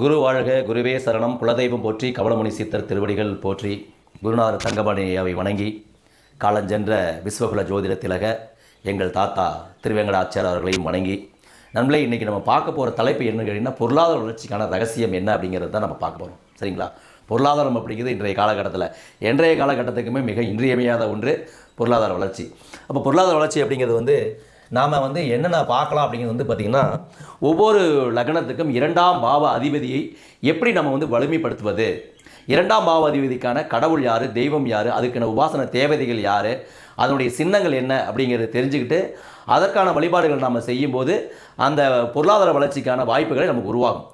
குரு வாழ்க குருவே சரணம். குலதெய்வம் போற்றி கவலமுனி சித்தர் திருவடிகள் போற்றி. குருநாதர் தங்கமணியாவை வணங்கி காலஞ்சென்ற விஸ்வகுல ஜோதிட திலக எங்கள் தாத்தா திருவேங்கடாச்சார் அவர்களையும் வணங்கி நண்பர்களே இன்றைக்கி நம்ம பார்க்க போகிற தலைப்பு என்னன்னு கேட்டிங்கன்னா பொருளாதார வளர்ச்சிக்கான ரகசியம் என்ன அப்படிங்கிறது தான் நம்ம பார்க்க போகிறோம் சரிங்களா? பொருளாதாரம் அப்படிங்கிறது இன்றைய காலகட்டத்தில் இன்றைய காலகட்டத்துக்குமே மிக இன்றியமையாத ஒன்று பொருளாதார வளர்ச்சி. அப்போ பொருளாதார வளர்ச்சி அப்படிங்கிறது வந்து நாம் வந்து என்னென்ன பார்க்கலாம் அப்படிங்கிறது வந்து பார்த்திங்கன்னா ஒவ்வொரு லக்னத்துக்கும் இரண்டாம் பாவ அதிபதியை எப்படி நம்ம வந்து வலிமைப்படுத்துவது? இரண்டாம் பாவ அதிபதிக்கான கடவுள் யார்? தெய்வம் யார்? அதுக்கான உபாசன தேவதைகள் யார்? அதனுடைய சின்னங்கள் என்ன அப்படிங்கிறத தெரிஞ்சுக்கிட்டு அதற்கான வழிபாடுகள் நம்ம செய்யும்போது அந்த பொருளாதார வளர்ச்சிக்கான வாய்ப்புகளை நமக்கு உருவாகும்.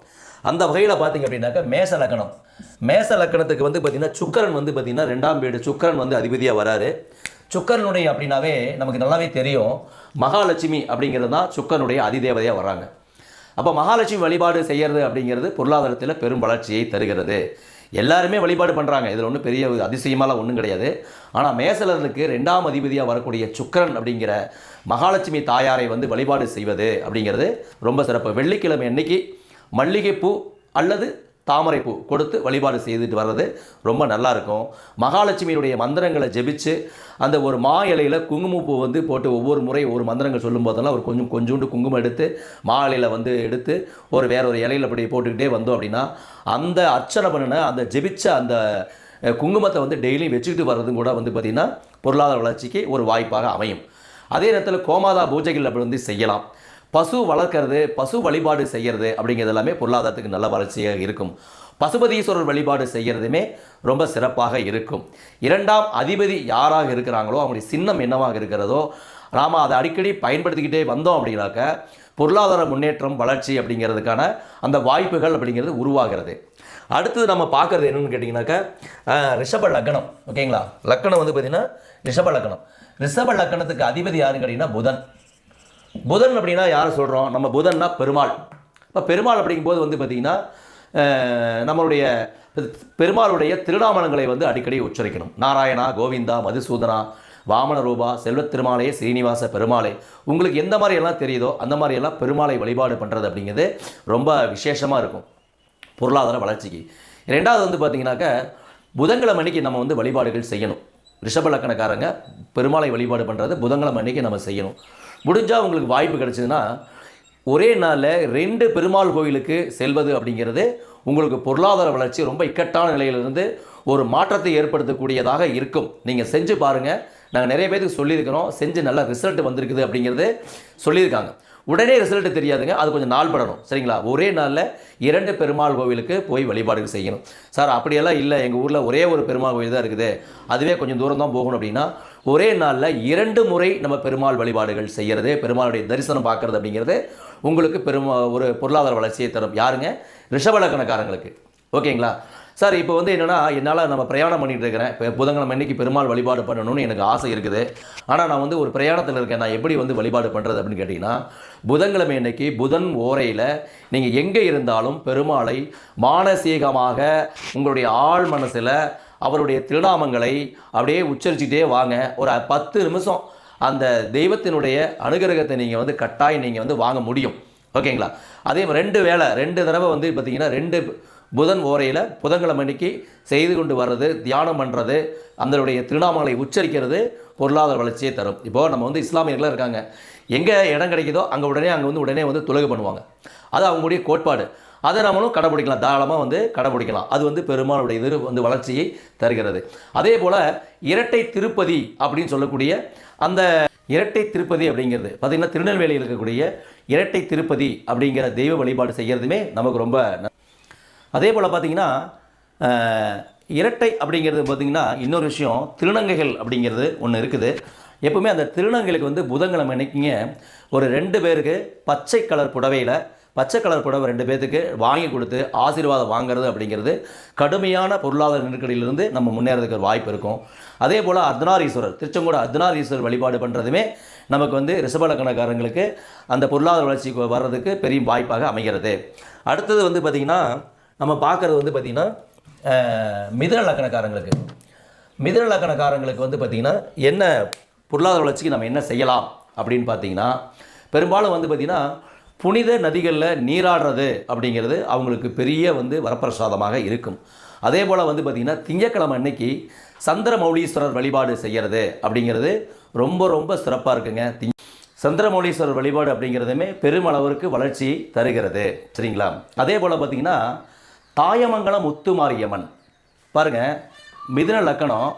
அந்த வகையில் பார்த்தீங்க அப்படின்னாக்கா மேச லக்கணம் மேச லக்கணத்துக்கு வந்து பார்த்திங்கன்னா சுக்கரன் வந்து பார்த்திங்கன்னா ரெண்டாம் வீடு சுக்கரன் வந்து அதிபதியாக வராரு. சுக்கரனுடைய அப்படின்னாவே நமக்கு நல்லாவே தெரியும். மகாலட்சுமி அப்படிங்கிறது தான் சுக்கரனுடைய அதிதேவதையாக வராங்க அப்போ மகாலட்சுமி வழிபாடு செய்கிறது அப்படிங்கிறது பொருளாதாரத்தில் பெரும் வளர்ச்சியை தருகிறது. எல்லாருமே வழிபாடு பண்ணுறாங்க இதில் ஒன்றும் பெரிய அதிசயமாலாம் ஒன்றும் கிடையாது. ஆனால் மேசலனுக்கு ரெண்டாம் அதிபதியாக வரக்கூடிய சுக்கரன் அப்படிங்கிற மகாலட்சுமி தாயாரை வந்து வழிபாடு செய்வது அப்படிங்கிறது ரொம்ப சிறப்பு. வெள்ளிக்கிழமை அன்னைக்கு மல்லிகைப்பூ அல்லது தாமரைப்பூ கொடுத்து வழிபாடு செய்துட்டு வர்றது ரொம்ப நல்லா இருக்கும் மகாலட்சுமியினுடைய மந்திரங்களை ஜெபிச்சு அந்த ஒரு மா இலையில் குங்குமப்பூ வந்து போட்டு ஒவ்வொரு முறை ஒரு மந்திரங்கள் சொல்லும் போதெல்லாம் ஒரு கொஞ்சம் கொஞ்சோண்டு குங்குமம் எடுத்து மா இலையில் வந்து எடுத்து ஒரு வேற ஒரு இலையில் அப்படி போட்டுக்கிட்டே வந்தோம் அப்படின்னா அந்த அர்ச்சனை பண்ணின அந்த ஜெபிச்ச அந்த குங்குமத்தை வந்து டெய்லியும் வச்சுக்கிட்டு வர்றதும் கூட வந்து பார்த்திங்கன்னா பொருளாதார வளர்ச்சிக்கு ஒரு வாய்ப்பாக அமையும். அதே நேரத்தில் கோமாதா பூஜைகள் அப்படி வந்து செய்யலாம். பசு வளர்க்கறது பசு வழிபாடு செய்கிறது அப்படிங்கிறது எல்லாமே பொருளாதாரத்துக்கு நல்ல வளர்ச்சியாக இருக்கும். பசுபதீஸ்வரர் வழிபாடு செய்கிறதுமே ரொம்ப சிறப்பாக இருக்கும். இரண்டாம் அதிபதி யாராக இருக்கிறாங்களோ அவங்களுடைய சின்னம் என்னவாக இருக்கிறதோ நாம் அதை அடிக்கடி பயன்படுத்திக்கிட்டே வந்தோம் அப்படின்னாக்க பொருளாதார முன்னேற்றம் வளர்ச்சி அப்படிங்கிறதுக்கான அந்த வாய்ப்புகள் அப்படிங்கிறது உருவாகிறது. அடுத்தது நம்ம பார்க்குறது என்னென்னு கேட்டிங்கனாக்கா ரிஷப லக்னம். ஓகேங்களா? லக்கணம் வந்து பார்த்திங்கன்னா ரிஷப லக்கணம் ரிஷப லக்கணத்துக்கு அதிபதி யாருன்னு கேட்டிங்கன்னா புதன். புதன் அப்படின்னா யாரை சொல்கிறோம் நம்ம புதன்னா பெருமாள். இப்போ பெருமாள் அப்படிங்கும்போது வந்து பார்த்திங்கன்னா நம்மளுடைய பெருமாளுடைய திருநாமணங்களை வந்து அடிக்கடி உச்சரிக்கணும். நாராயணா கோவிந்தா மதுசூதனா வாமன ரூபா செல்வத் திருமாலையே ஸ்ரீனிவாச பெருமாளை. உங்களுக்கு எந்த மாதிரி எல்லாம் தெரியுதோ அந்த மாதிரி எல்லாம் பெருமாளை வழிபாடு பண்ணுறது அப்படிங்கிறது ரொம்ப விசேஷமாக இருக்கும். பொருளாதார வளர்ச்சிக்கு. ரெண்டாவது வந்து பார்த்தீங்கன்னாக்கா புதன்கிழமை அன்னைக்கு நம்ம வந்து வழிபாடுகள் செய்யணும். ரிஷப லக்கணக்காரங்க பெருமாளை வழிபாடு பண்ணுறது புதன்கிழமை அன்றைக்கி நம்ம செய்யணும். முடிஞ்சால் உங்களுக்கு வாய்ப்பு கிடச்சிதுன்னா ஒரே நாளில் ரெண்டு பெருமாள் கோயிலுக்கு செல்வது அப்படிங்கிறது உங்களுக்கு பொருளாதார வளர்ச்சி ரொம்ப இக்கட்டான நிலையிலிருந்து ஒரு மாற்றத்தை ஏற்படுத்தக்கூடியதாக இருக்கும். நீங்கள் செஞ்சு பாருங்கள் நாங்கள் நிறைய பேருக்கு சொல்லியிருக்கிறோம். செஞ்சு நல்ல ரிசல்ட் வந்திருக்குது அப்படிங்கிறது சொல்லியிருக்காங்க. உடனே ரிசல்ட் தெரியாதுங்க. அது கொஞ்சம் நாள் படணும். சரிங்களா? ஒரே நாளில் இரண்டு பெருமாள் கோவிலுக்கு போய் வழிபாடுகள் செய்யணும். சார் அப்படியெல்லாம் இல்லை. எங்கள் ஊரில் ஒரே ஒரு பெருமாள் கோவில் தான் இருக்குது. அதுவே கொஞ்சம் தூரம் தான் போகணும் அப்படின்னா ஒரே நாளில் இரண்டு முறை நம்ம பெருமாள் வழிபாடுகள் செய்கிறது பெருமாளுடைய தரிசனம் பார்க்குறது அப்படிங்கிறது உங்களுக்கு பெருமா ஒரு பொருளாதார வளர்ச்சியை தரும். யாருங்க? ரிஷபலக்கணக்காரங்களுக்கு. ஓகேங்களா? சார் இப்போ வந்து என்னென்னா என்னால் நம்ம பிரயாணம் பண்ணிகிட்டு இருக்கிறேன். இப்போ புதன்கிழமை அன்னைக்கு பெருமாள் வழிபாடு பண்ணணும்னு எனக்கு ஆசை இருக்குது. ஆனால் நான் வந்து ஒரு பிரயாணத்தில் இருக்கேன். நான் எப்படி வந்து வழிபாடு பண்ணுறது அப்படின்னு கேட்டிங்கன்னா புதன்கிழமை அன்னைக்கு புதன் ஓரையில் நீங்கள் எங்கே இருந்தாலும் பெருமாளை மானசீகமாக உங்களுடைய ஆழ் மனசில் அவருடைய திருநாமங்களை அப்படியே உச்சரிச்சுட்டே வாங்க. ஒரு பத்து நிமிஷம் அந்த தெய்வத்தினுடைய அனுகிரகத்தை நீங்கள் வந்து கட்டாயம் நீங்கள் வந்து வாங்க முடியும். ஓகேங்களா? அதே மாதிரி ரெண்டு வேளை ரெண்டு தடவை வந்து பார்த்தீங்கன்னா ரெண்டு புதன் ஓரையில் புதன்கிழமை அன்னைக்கு செய்து கொண்டு வர்றது தியானம் பண்ணுறது அதனுடைய திருநாமங்களை உச்சரிக்கிறது பொருளாதார வளர்ச்சியை தரும். இப்போது நம்ம வந்து இஸ்லாமியர்களாக இருக்காங்க. எங்கே இடம் கிடைக்குதோ அங்கே உடனே அங்கே வந்து உடனே வந்து தொழுகை பண்ணுவாங்க. அது அவங்களுடைய கோட்பாடு. அதை நம்மளும் கடைபிடிக்கலாம். தாராளமாக வந்து கடைபிடிக்கலாம். அது வந்து பெருமாளுடைய இது வந்து வளர்ச்சியை தருகிறது. அதே போல் இரட்டை திருப்பதி அப்படின்னு சொல்லக்கூடிய அந்த இரட்டை திருப்பதி அப்படிங்கிறது பார்த்திங்கன்னா திருநெல்வேலியில் இருக்கக்கூடிய இரட்டை திருப்பதி அப்படிங்கிற தெய்வ வழிபாடு செய்கிறதுமே நமக்கு ரொம்ப அதே போல் பார்த்தீங்கன்னா இரட்டை அப்படிங்கிறது பார்த்திங்கன்னா இன்னொரு விஷயம் திருநங்கைகள் அப்படிங்கிறது ஒன்று இருக்குது. எப்பவுமே அந்த திருநங்கைகளுக்கு வந்து புதன்கிழமை அன்னைக்குங்க ஒரு ரெண்டு பேருக்கு பச்சை கலர் புடவையில் பச்சை கலர் புடவை ரெண்டு பேர்த்துக்கு வாங்கி கொடுத்து ஆசீர்வாதம் வாங்குறது அப்படிங்கிறது கடுமையான பொருளாதார நெருக்கடியிலிருந்து நம்ம முன்னேறதுக்கு ஒரு வாய்ப்பு இருக்கும். அதே போல் அர்த்தநாரீஸ்வரர் திருச்செங்கோடு அர்த்தநாரீஸ்வரர் வழிபாடு பண்ணுறதுமே நமக்கு வந்து ரிசபலக்கணக்காரங்களுக்கு அந்த பொருளாதார வளர்ச்சிக்கு வர்றதுக்கு பெரிய வாய்ப்பாக அமைகிறது. அடுத்தது வந்து பார்த்திங்கன்னா நம்ம பார்க்குறது வந்து பார்த்திங்கன்னா மிதன லக்கணக்காரங்களுக்கு. மிதன லக்கணக்காரங்களுக்கு வந்து பார்த்திங்கன்னா என்ன பொருளாதார வளர்ச்சிக்கு நம்ம என்ன செய்யலாம் அப்படின்னு பார்த்தீங்கன்னா பெரும்பாலும் வந்து பார்த்திங்கன்னா புனித நதிகளில் நீராடுறது அப்படிங்கிறது அவங்களுக்கு பெரிய வந்து வரப்பிரசாதமாக இருக்கும். அதே போல் வந்து பார்த்திங்கன்னா திங்கக்கிழமை அன்னைக்கு சந்திரமௌலீஸ்வரர் வழிபாடு செய்கிறது அப்படிங்கிறது ரொம்ப ரொம்ப சிறப்பாக இருக்குங்க. திங் சந்திரமௌலீஸ்வரர் வழிபாடு அப்படிங்கிறதுமே பெருமளவிற்கு வளர்ச்சி தருகிறது. சரிங்களா? அதே போல் பார்த்திங்கன்னா தாயமங்கலம் முத்துமாரியம்மன். பாருங்கள் மிதுன லக்கணம்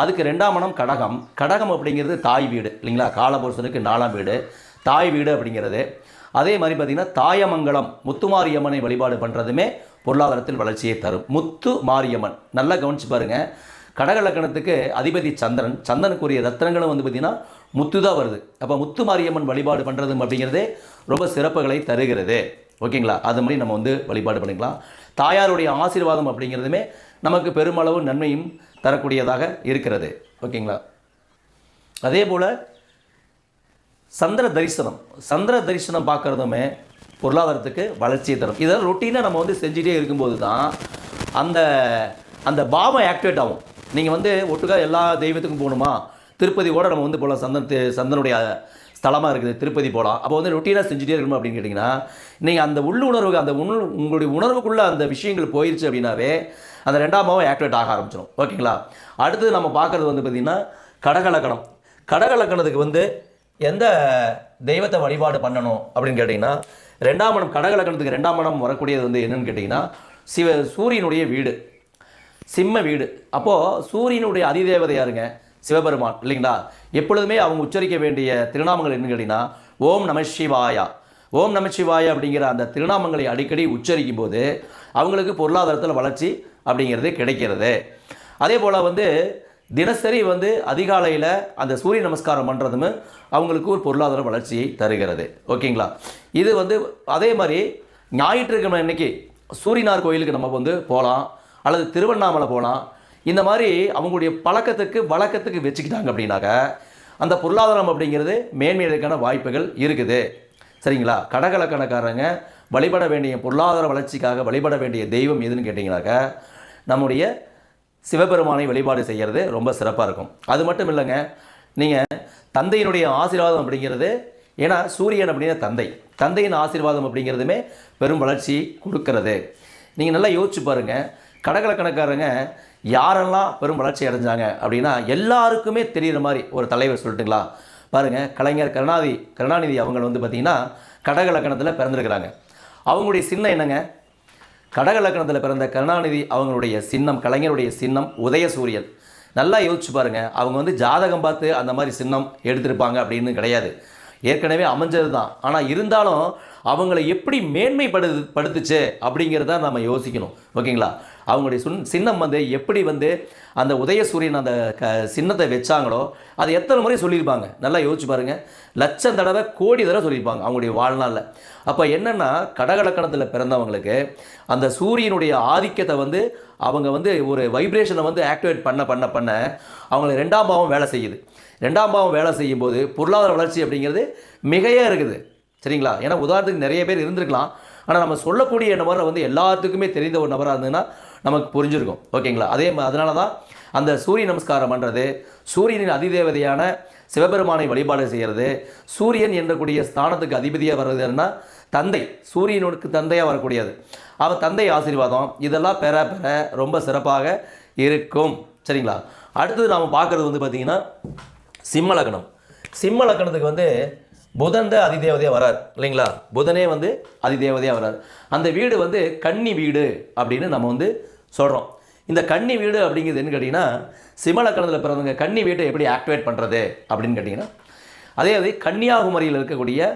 அதுக்கு ரெண்டாம் மனம் கடகம். கடகம் அப்படிங்கிறது தாய் வீடு இல்லைங்களா? காலபுருஷனுக்கு நாலாம் வீடு தாய் வீடு அப்படிங்கிறது. அதே மாதிரி பார்த்திங்கன்னா தாயமங்கலம் முத்துமாரியம்மனை வழிபாடு பண்ணுறதுமே பொருளாதாரத்தில் வளர்ச்சியை தரும். முத்து மாரியம்மன் நல்லா கவனிச்சு பாருங்கள் கடக லக்கணத்துக்கு அதிபதி சந்திரன் சந்திரனுக்குரிய ரத்னங்களும் வந்து பார்த்திங்கன்னா முத்து தான் வருது. அப்போ முத்து மாரியம்மன் வழிபாடு பண்ணுறது அப்படிங்கிறதே ரொம்ப சிறப்புகளை தருகிறது. ஓகேங்களா? அது மாதிரி நம்ம வந்து வழிபாடு பண்ணிக்கலாம். தாயாருடைய ஆசீர்வாதம் அப்படிங்கிறதுமே நமக்கு பெருமளவு நன்மையும் தரக்கூடியதாக இருக்கிறது. ஓகேங்களா? அதே போல் சந்திர தரிசனம். சந்திர தரிசனம் பார்க்குறதுமே பொருளாதாரத்துக்கு வளர்ச்சியை தரும். இதெல்லாம் ரொட்டீனாக நம்ம வந்து செஞ்சுட்டே இருக்கும்போது தான் அந்த அந்த பாவம் ஆக்டிவேட் ஆகும். நீங்கள் வந்து ஒட்டுக்கா எல்லா தெய்வத்துக்கும் போகணுமா? திருப்பதி கூட நம்ம வந்து போகலாம் சந்தன் சந்தனுடைய ஸ்தலமாக இருக்குது. திருப்பதி போகலாம் அப்போ வந்து ரொட்டீனாக செஞ்சுட்டே இருக்கணும் அப்படின்னு கேட்டிங்கன்னா நீங்கள் அந்த உள்ளுணர்வு அந்த உணர்வு உங்களுடைய உணர்வுக்குள்ளே அந்த விஷயங்கள் போயிடுச்சு அப்படின்னாவே அந்த ரெண்டாம் பாவம் ஆக்டிவேட் ஆக ஆரம்பிச்சிடும் ஓகேங்களா? அடுத்தது நம்ம பார்க்குறது வந்து பார்த்திங்கன்னா கடகலக்கணம். கடகலக்கணத்துக்கு வந்து எந்த தெய்வத்தை வழிபாடு பண்ணணும் அப்படின்னு கேட்டிங்கன்னா ரெண்டாம் மனம் கடகலக்கணத்துக்கு ரெண்டாம் மனம் வரக்கூடியது வந்து என்னன்னு கேட்டிங்கன்னா சிவ சூரியனுடைய வீடு. சிம்ம வீடு. அப்போது சூரியனுடைய அதிதேவதை யாருங்க? சிவபெருமான் இல்லைங்களா? எப்பொழுதுமே அவங்க உச்சரிக்க வேண்டிய திருநாமங்கள் என்னன்னு கேட்டிங்கன்னா ஓம் நம சிவாயா. ஓம் நம சிவாயா அப்படிங்கிற அந்த திருநாமங்களை அடிக்கடி உச்சரிக்கும் போது அவங்களுக்கு பொருளாதாரத்தில் வளர்ச்சி அப்படிங்கிறது கிடைக்கிறது. அதே போல் வந்து தினசரி வந்து அதிகாலையில் அந்த சூரிய நமஸ்காரம் பண்ணுறதுமே அவங்களுக்கு ஒரு பொருளாதார வளர்ச்சியை தருகிறது. ஓகேங்களா? இது வந்து அதே மாதிரி ஞாயிற்றுக்கிழமை அன்னைக்கு சூரியனார் கோயிலுக்கு நம்ம வந்து போகலாம் அல்லது திருவண்ணாமலை போகலாம் இந்த மாதிரி அவங்களுடைய பழக்கத்துக்கு வழக்கத்துக்கு வச்சுக்கிட்டாங்க அப்படின்னாக்க அந்த பொருளாதாரம் அப்படிங்கிறது மேன்மையதற்கான வாய்ப்புகள் இருக்குது. சரிங்களா? கடகலக்கணக்காரங்க வழிபட வேண்டிய பொருளாதார வளர்ச்சிக்காக வழிபட வேண்டிய தெய்வம் எதுன்னு கேட்டிங்கனாக்க நம்முடைய சிவபெருமானை வழிபாடு செய்கிறது ரொம்ப சிறப்பாக இருக்கும். அது மட்டும் இல்லைங்க நீங்கள் தந்தையினுடைய ஆசீர்வாதம் அப்படிங்கிறது ஏன்னா சூரியன் அப்படிங்கிற தந்தை. தந்தையின் ஆசீர்வாதம் அப்படிங்கிறதுமே பெரும் வளர்ச்சி கொடுக்கறது. நீங்கள் நல்லா யோசிச்சு பாருங்கள் கடகலக்கணக்காரங்க யாரெல்லாம் பெரும் வளர்ச்சி அடைஞ்சாங்க அப்படின்னா எல்லாருக்குமே தெரிகிற மாதிரி ஒரு தலைவர் சொல்லிட்டுங்களா? பாருங்கள் கலைஞர் கருணாநிதி கருணாநிதி அவங்க வந்து பார்த்திங்கன்னா கடகலக்கணத்தில் பிறந்திருக்கிறாங்க. அவங்களுடைய சின்னம் என்னங்க கடகலக்கணத்தில் பிறந்த கருணாநிதி அவங்களுடைய சின்னம் கலைஞருடைய சின்னம் உதயசூரியன் நல்லா யோசிச்சு பாருங்கள் அவங்க வந்து ஜாதகம் பார்த்து அந்த மாதிரி சின்னம் எடுத்திருப்பாங்க அப்படின்னு கிடையாது. ஏற்கனவே அமைஞ்சது தான் ஆனால் இருந்தாலும் அவங்கள எப்படி மேன்மைப்படு படுத்துச்சு அப்படிங்கிறத நம்ம யோசிக்கணும். ஓகேங்களா? அவங்களுடைய சுன் சின்னம் வந்து எப்படி வந்து அந்த உதயசூரியன் அந்த க சின்னத்தை வச்சாங்களோ அதை எத்தனை முறை சொல்லியிருப்பாங்க. நல்லா யோசிச்சு பாருங்கள் லட்சம் தடவை கோடி தடவை சொல்லியிருப்பாங்க அவங்களுடைய வாழ்நாளில். அப்போ என்னென்னா கடகலக்கணத்தில் பிறந்தவங்களுக்கு அந்த சூரியனுடைய ஆதிக்கத்தை வந்து அவங்க வந்து ஒரு வைப்ரேஷனை வந்து ஆக்டிவேட் பண்ண பண்ண பண்ண அவங்களுக்கு ரெண்டாம் பாவம் வேலை செய்யுது. ரெண்டாம் பாவம் வேலை செய்யும்போது பொருளாதார வளர்ச்சி அப்படிங்கிறது மிகையாக இருக்குது. சரிங்களா? ஏன்னா உதாரணத்துக்கு நிறைய பேர் இருந்திருக்கலாம். ஆனால் நம்ம சொல்லக்கூடிய நபரை வந்து எல்லாத்துக்குமே தெரிந்த ஒரு நபராக இருந்ததுன்னா நமக்கு புரிஞ்சிருக்கும். ஓகேங்களா? அதே அதனால தான் அந்த சூரிய நமஸ்காரம் பண்ணுறது சூரியனின் அதிதேவதையான சிவபெருமானை வழிபாடு செய்கிறது சூரியன் என்றக்கூடிய ஸ்தானத்துக்கு அதிபதியாக வர்றதுன்னா தந்தை. சூரியனுக்கு தந்தையாக வரக்கூடியது. அவன் தந்தை ஆசீர்வாதம் இதெல்லாம் பெற பெற ரொம்ப சிறப்பாக இருக்கும். சரிங்களா? அடுத்தது நாம் பார்க்குறது வந்து பார்த்திங்கன்னா சிம்ம லக்னம். சிம்ம லக்னத்துக்கு வந்து புதன் தான் அதிதேவதையாக வரார் இல்லைங்களா? புதனே வந்து அதிதேவதையாக வரார். அந்த வீடு வந்து கன்னி வீடு அப்படின்னு நம்ம வந்து சொல்கிறோம் இந்த கன்னி வீடு அப்படிங்கிறது என்ன கேட்டிங்கன்னா சிமலக்கணத்தில் பிறந்தவங்க கன்னி வீட்டை எப்படி ஆக்டிவேட் பண்ணுறது அப்படின்னு கேட்டிங்கன்னா அதே மாதிரி கன்னியாகுமரியில் இருக்கக்கூடிய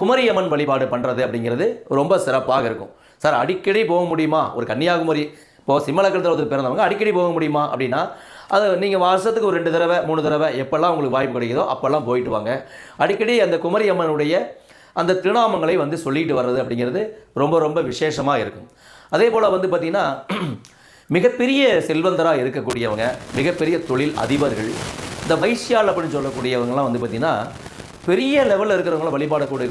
குமரியம்மன் வழிபாடு பண்ணுறது அப்படிங்கிறது ரொம்ப சிறப்பாக இருக்கும். சார் அடிக்கடி போக முடியுமா? ஒரு கன்னியாகுமரி இப்போது சிம்மலக்கணத்தில் ஒருத்தர் பிறந்தவங்க அடிக்கடி போக முடியுமா அப்படின்னா அது நீங்கள் வருஷத்துக்கு ஒரு ரெண்டு தடவை மூணு தடவை எப்போல்லாம் உங்களுக்கு வாய்ப்பு கிடைக்குதோ அப்போல்லாம் போயிட்டு வாங்க. அடிக்கடி அந்த குமரி அம்மனுடைய அந்த திருநாமங்களை வந்து சொல்லிட்டு வர்றது அப்படிங்கிறது ரொம்ப ரொம்ப விசேஷமாக இருக்கும். அதே போல் வந்து பார்த்திங்கன்னா மிகப்பெரிய செல்வந்தராக இருக்கக்கூடியவங்க மிகப்பெரிய தொழில் அதிபர்கள் இந்த வைசியால் அப்படின்னு சொல்லக்கூடியவங்கலாம் வந்து பார்த்திங்கன்னா பெரிய லெவலில் இருக்கிறவங்கள வழிபாடக்கூடிய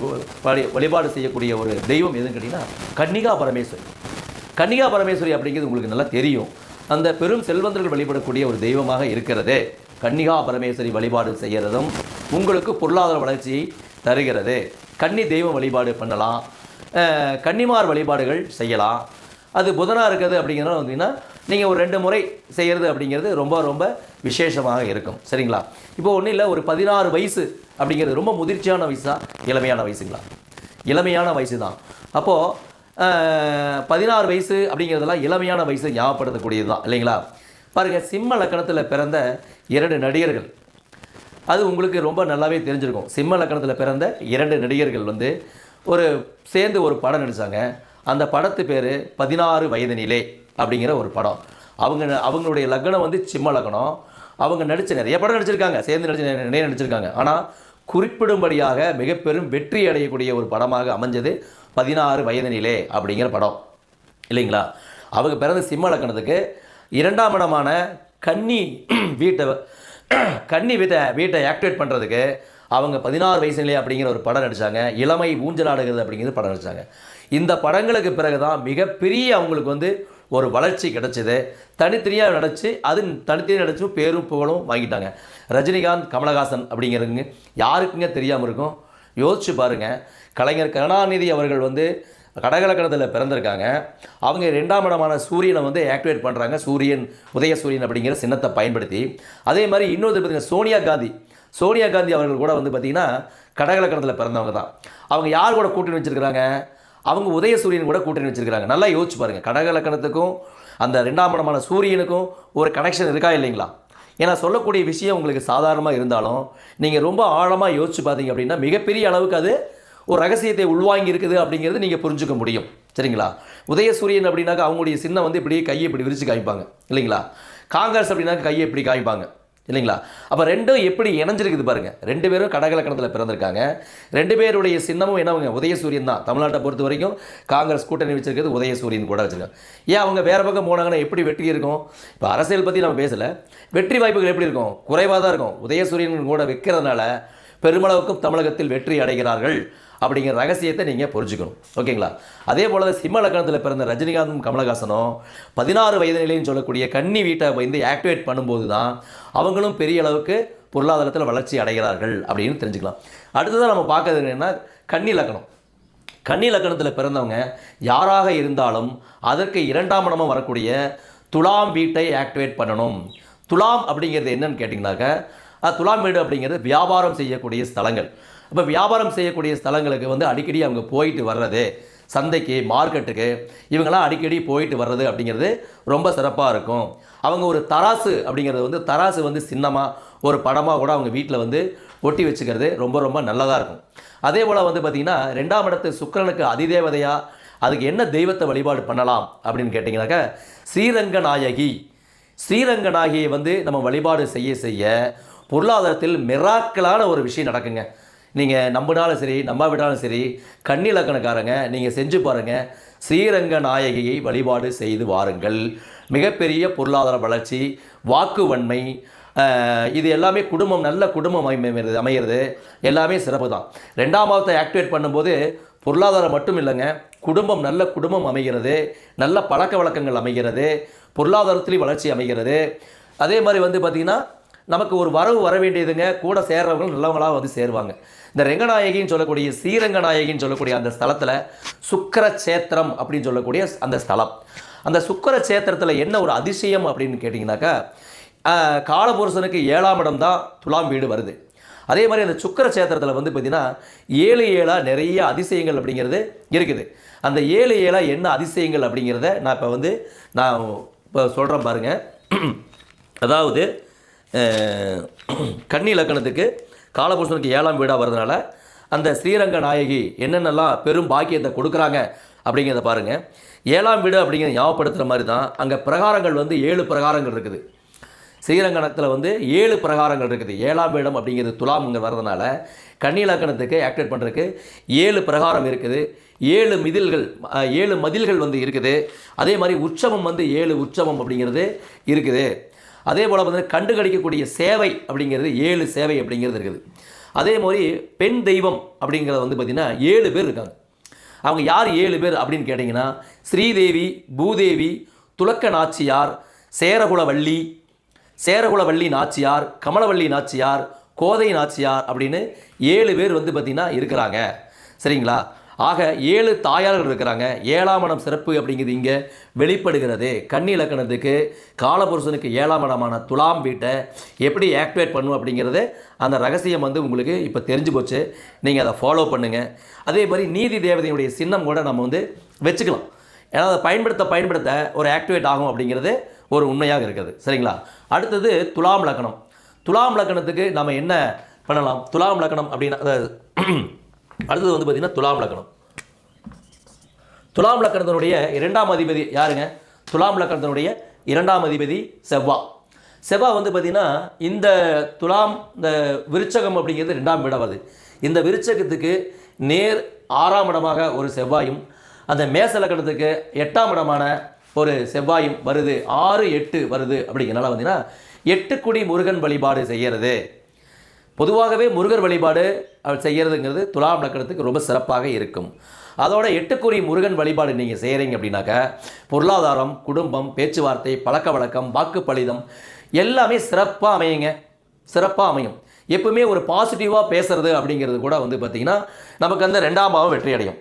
வழி வழிபாடு செய்யக்கூடிய ஒரு தெய்வம் எதுன்னு கேட்டிங்கன்னா கன்னிகா பரமேஸ்வரி. கன்னிகா பரமேஸ்வரி அப்படிங்கிறது உங்களுக்கு நல்லா தெரியும். அந்த பெரும் செல்வந்தர்கள் வழிபடக்கூடிய ஒரு தெய்வமாக இருக்கிறது. கன்னிகா பரமேஸ்வரி வழிபாடு செய்கிறதும் உங்களுக்கு பொருளாதார வளர்ச்சியை தருகிறது. கன்னி தெய்வ வழிபாடு பண்ணலாம். கன்னிமார் வழிபாடுகள் செய்யலாம். அது புதனாக இருக்குது அப்படிங்கிறது வந்தீங்கன்னா நீங்கள் ஒரு ரெண்டு முறை செய்கிறது அப்படிங்கிறது ரொம்ப ரொம்ப விசேஷமாக இருக்கும். சரிங்களா? இப்போ ஒன்றும் இல்லை ஒரு பதினாறு வயசு அப்படிங்கிறது ரொம்ப முதிர்ச்சியான வயசா இளமையான வயசுங்களா? இளமையான வயசு தான். அப்போது பதினாறு வயசு அப்படிங்கிறதெல்லாம் இளமையான வயசு ஞாபகப்படுத்தக்கூடியது தான் இல்லைங்களா? பாருங்கள் சிம்ம லக்கணத்தில் பிறந்த இரண்டு நடிகர்கள். அது உங்களுக்கு ரொம்ப நல்லாவே தெரிஞ்சிருக்கும். சிம்ம லக்கணத்தில் பிறந்த இரண்டு நடிகர்கள் வந்து ஒரு சேர்ந்து ஒரு படம் நடித்தாங்க அந்த படத்து பேர் பதினாறு வயதினிலே அப்படிங்கிற ஒரு படம். அவங்க அவங்களுடைய லக்னம் வந்து சிம்ம லக்னம். அவங்க நடித்த நிறைய படம் நடிச்சிருக்காங்க. சேர்ந்து நடிச்சு நிறைய நடிச்சிருக்காங்க. ஆனால் குறிப்பிடும்படியாக மிக பெரும் வெற்றி அடையக்கூடிய ஒரு படமாக அமைஞ்சது பதினாறு வயதினிலே அப்படிங்கிற படம். இல்லைங்களா? அவங்க பிறந்த சிம்ம லக்கணத்துக்கு இரண்டாம் இடமான கன்னி வீட்டை கன்னி வீட்டை வீட்டை ஆக்டிவேட் பண்ணுறதுக்கு அவங்க பதினாறு வயசுலேயே அப்படிங்கிற ஒரு படம் நடித்தாங்க இளமை ஊஞ்சலாடுகிறது அப்படிங்கிறது படம் நடித்தாங்க இந்த படங்களுக்கு பிறகு தான் மிகப்பெரிய அவங்களுக்கு வந்து ஒரு வளர்ச்சி கிடைச்சிது. தனித்தனியாக நடிச்சு அது தனித்தனியாக நடிச்சு பேரும் புகழும் வாங்கிட்டாங்க. ரஜினிகாந்த் கமலஹாசன் அப்படிங்கிறவங்க யாருக்குங்க தெரியாமல் இருக்கும்? யோசிச்சு பாருங்கள் கலைஞர் கருணாநிதி அவர்கள் வந்து கடகலக்கணத்தில் பிறந்திருக்காங்க. அவங்க ரெண்டாம் இடமான சூரியனை வந்து ஆக்டிவேட் பண்ணுறாங்க சூரியன் உதய சூரியன் அப்படிங்கிற சின்னத்தை பயன்படுத்தி. அதே மாதிரி இன்னொரு பார்த்தீங்கன்னா சோனியா காந்தி. சோனியா காந்தி அவர்கள் கூட வந்து பார்த்திங்கன்னா கடகலக்கணத்தில் பிறந்தவங்க தான். அவங்க யார் கூட கூட்டணி வச்சுருக்கிறாங்க? அவங்க உதய சூரியன் கூட கூட்டணி வச்சுருக்கிறாங்க. நல்லா யோசிச்சு பாருங்கள் கடகலக்கணத்துக்கும் அந்த ரெண்டாம் படமான சூரியனுக்கும் ஒரு கனெக்ஷன் இருக்கா இல்லைங்களா? ஏன்னா சொல்லக்கூடிய விஷயம் உங்களுக்கு சாதாரணமாக இருந்தாலும் நீங்கள் ரொம்ப ஆழமாக யோசிச்சு பார்த்தீங்க அப்படின்னா மிகப்பெரிய அளவுக்கு அது ஒரு ரகசியத்தை உள்வாங்கி இருக்குது அப்படிங்கிறது நீங்கள் புரிஞ்சுக்க முடியும். சரிங்களா? உதயசூரியன் அப்படின்னாக்கா அவங்களுடைய சின்னம் வந்து இப்படி கையை இப்படி விரித்து காமிப்பாங்க. இல்லைங்களா? காங்கிரஸ் அப்படின்னாக்கா கையை இப்படி காமிப்பாங்க. இல்லைங்களா? அப்போ ரெண்டும் எப்படி இணைஞ்சிருக்குது பாருங்கள் ரெண்டு பேரும் கடகலக்கணத்தில் பிறந்திருக்காங்க. ரெண்டு பேருடைய சின்னமும் என்னவங்க? உதயசூரியன் தான். தமிழ்நாட்டை பொறுத்த வரைக்கும் காங்கிரஸ் கூட்டணி வச்சிருக்கிறது உதயசூரியன் கூட வச்சுருக்காங்க. ஏன் அவங்க வேறு பக்கம் போனாங்கன்னா எப்படி வெற்றி இருக்கும்? இப்போ அரசியல் பற்றி நம்ம பேசலை. வெற்றி வாய்ப்புகள் எப்படி இருக்கும்? குறைவாக தான் இருக்கும். உதயசூரியன் கூட வைக்கிறதுனால பெருமளவுக்கும் தமிழகத்தில் வெற்றி அடைகிறார்கள். அப்படிங்கிற ரகசியத்தை நீங்கள் புரிஞ்சுக்கணும். ஓகேங்களா? அதே போல் சிம்ம லக்கணத்தில் பிறந்த ரஜினிகாந்தும் கமலஹாசனும் பதினாறு வயது நிலைன்னு சொல்லக்கூடிய கன்னி வீட்டை வந்து ஆக்டிவேட் பண்ணும்போது தான் அவங்களும் பெரிய அளவுக்கு பொருளாதாரத்தில் வளர்ச்சி அடைகிறார்கள் அப்படின்னு தெரிஞ்சுக்கலாம். அடுத்ததான் நம்ம பார்க்கறது என்னென்னா கன்னி லக்கணம் கன்னி லக்கணத்தில் பிறந்தவங்க யாராக இருந்தாலும் அதற்கு இரண்டாம் இடமாக வரக்கூடிய துலாம் வீட்டை ஆக்டிவேட் பண்ணணும். துலாம் அப்படிங்கிறது என்னன்னு கேட்டிங்கனாக்கா துலாம் வீடு அப்படிங்கிறது வியாபாரம் செய்யக்கூடிய ஸ்தலங்கள். அப்போ வியாபாரம் செய்யக்கூடிய ஸ்தலங்களுக்கு வந்து அடிக்கடி அவங்க போயிட்டு வர்றது சந்தைக்கு மார்க்கெட்டுக்கு இவங்கெல்லாம் அடிக்கடி போயிட்டு வர்றது அப்படிங்கிறது ரொம்ப சிறப்பாக இருக்கும். அவங்க ஒரு தராசு அப்படிங்கிறது வந்து தராசு வந்து சின்னமாக ஒரு படமாக கூட அவங்க வீட்டில் வந்து ஒட்டி வச்சுக்கிறது ரொம்ப ரொம்ப நல்லதாக இருக்கும். அதே போல் வந்து பார்த்திங்கன்னா ரெண்டாம் இடத்து சுக்கிரனுக்கு அதிதேவதையாக அதுக்கு என்ன தெய்வத்தை வழிபாடு பண்ணலாம் அப்படின்னு கேட்டிங்கனாக்கா ஸ்ரீரங்க நாயகி. ஸ்ரீரங்க நாயகியை வந்து நம்ம வழிபாடு செய்ய செய்ய பொருளாதாரத்தில் மிராக்கலான ஒரு விஷயம் நடக்குங்க. நீங்கள் நம்பினாலும் சரி நம்பாவிட்டாலும் சரி கண்ணிலக்கணக்காரங்க நீங்கள் செஞ்சு பாருங்கள் ஸ்ரீரங்க நாயகியை வழிபாடு செய்து வாருங்கள். மிகப்பெரிய பொருளாதார வளர்ச்சி வாக்கு வன்மை இது எல்லாமே குடும்பம் நல்ல குடும்பம் அமைகிறது அமைகிறது எல்லாமே சிறப்பு தான். ரெண்டாம் பாவத்தை ஆக்டிவேட் பண்ணும்போது பொருளாதாரம் மட்டும் இல்லைங்க குடும்பம் நல்ல குடும்பம் அமைகிறது நல்ல பழக்க வழக்கங்கள் அமைகிறது பொருளாதாரத்துலேயும் வளர்ச்சி அமைகிறது. அதே மாதிரி வந்து பார்த்திங்கன்னா நமக்கு ஒரு வரவு வர வேண்டியதுங்க கூட சேர்றவங்க நல்லவங்களாக வந்து சேருவாங்க. இந்த ரெங்கநாயகின்னு சொல்லக்கூடிய ஸ்ரீரங்கநாயகின்னு சொல்லக்கூடிய அந்த ஸ்தலத்தில் சுக்கர சேத்திரம் அப்படின்னு சொல்லக்கூடிய அந்த ஸ்தலம். அந்த சுக்கர சேத்திரத்தில் என்ன ஒரு அதிசயம் அப்படின்னு கேட்டிங்கனாக்கா காலபுருஷனுக்கு ஏழாம் இடம் தான் துலாம் வீடு வருது. அதே மாதிரி அந்த சுக்கர சேத்திரத்தில் வந்து பார்த்திங்கன்னா ஏழு ஏழாக நிறைய அதிசயங்கள் அப்படிங்கிறது இருக்குது. அந்த ஏழு ஏழாக என்ன அதிசயங்கள் அப்படிங்கிறத நான் இப்போ வந்து நான் இப்போ சொல்கிறேன் பாருங்கள் அதாவது கன்னி இலக்கணத்துக்கு காலபுருஷனுக்கு ஏழாம் வீடாக வரதுனால அந்த ஸ்ரீரங்க நாயகி என்னென்னலாம் பெரும் பாக்கியத்தை கொடுக்குறாங்க அப்படிங்கிறத பாருங்கள் ஏழாம் வீடு அப்படிங்கிறத ஞாபகப்படுத்துகிற மாதிரி தான் அங்கே பிரகாரங்கள் வந்து ஏழு பிரகாரங்கள் இருக்குது. ஸ்ரீரங்கணத்தில் வந்து ஏழு பிரகாரங்கள் இருக்குது. ஏழாம் இடம் அப்படிங்கிறது துலாம் இங்கே வர்றதுனால கன்னி ஆக்டிவேட் பண்ணுறதுக்கு ஏழு பிரகாரம் இருக்குது. ஏழு மிதில்கள் ஏழு மதில்கள் வந்து இருக்குது. அதே மாதிரி உற்சவம் வந்து ஏழு உற்சவம் அப்படிங்கிறது இருக்குது. அதே போல் பார்த்தீங்கன்னா கண்டு கடிக்கக்கூடிய சேவை அப்படிங்கிறது ஏழு சேவை அப்படிங்கிறது இருக்குது. அதே மாதிரி பெண் தெய்வம் அப்படிங்கிறது வந்து பார்த்திங்கன்னா ஏழு பேர் இருக்காங்க. அவங்க யார் ஏழு பேர் அப்படின்னு கேட்டிங்கன்னா ஸ்ரீதேவி பூதேவி துலக்க நாச்சியார் சேரகுலவள்ளி சேரகுலவள்ளி நாச்சியார் கமலவள்ளி நாச்சியார் கோதை நாச்சியார் அப்படின்னு ஏழு பேர் வந்து பார்த்திங்கன்னா இருக்கிறாங்க. சரிங்களா? ஆக ஏழு தாயார்கள் இருக்கிறாங்க. ஏழாம் இடம் சிறப்பு அப்படிங்கிறது இங்கே வெளிப்படுகிறது. கன்னி இலக்கணத்துக்கு காலபுருஷனுக்கு ஏழாம் இடமான துலாம் வீட்டை எப்படி ஆக்டிவேட் பண்ணும் அப்படிங்கிறது அந்த ரகசியம் வந்து உங்களுக்கு இப்போ தெரிஞ்சு போச்சு. நீங்கள் அதை ஃபாலோ பண்ணுங்கள் அதே மாதிரி நீதி தேவதையுடைய சின்னம் கூட நம்ம வந்து வச்சுக்கலாம். ஏன்னா அதை பயன்படுத்த பயன்படுத்த ஒரு ஆக்டிவேட் ஆகும் அப்படிங்கிறது ஒரு உண்மையாக இருக்குது. சரிங்களா? அடுத்தது துலாம் லக்கணம். துலாம் லக்கணத்துக்கு நம்ம என்ன பண்ணலாம்? துலாம் லக்கணம் அப்படின்னா அடுத்தது வந்து பார்த்திங்கன்னா துலாம் லக்கணம். துலாம் லக்கணத்தினுடைய இரண்டாம் அதிபதி யாருங்க? துலாம் லக்கணத்தினுடைய இரண்டாம் அதிபதி செவ்வா. செவ்வா வந்து பார்த்திங்கன்னா இந்த துலாம் இந்த விருச்சகம் அப்படிங்கிறது ரெண்டாம் இடம் வருது இந்த விருச்சகத்துக்கு நேர் ஆறாம் இடமாக ஒரு செவ்வாயும் அந்த மேச லக்கணத்துக்கு எட்டாம் இடமான ஒரு செவ்வாயும் வருது. ஆறு எட்டு வருது. அப்படிங்கிறனால பார்த்தீங்கன்னா எட்டு குடி முருகன் வழிபாடு செய்கிறது பொதுவாகவே முருகர் வழிபாடு அவர் செய்கிறதுங்கிறது துலாம் நக்கணத்துக்கு ரொம்ப சிறப்பாக இருக்கும். அதோட எட்டுக்குறி முருகன் வழிபாடு நீங்கள் செய்கிறீங்க அப்படின்னாக்கா பொருளாதாரம் குடும்பம் பேச்சுவார்த்தை பழக்க வழக்கம் வாக்குப்பளிதம் எல்லாமே சிறப்பாக அமையுங்க. சிறப்பாக அமையும். எப்பவுமே ஒரு பாசிட்டிவாக பேசுறது அப்படிங்கிறது கூட வந்து பார்த்திங்கன்னா நமக்கு அந்த ரெண்டாம் பாவம் வெற்றி அடையும்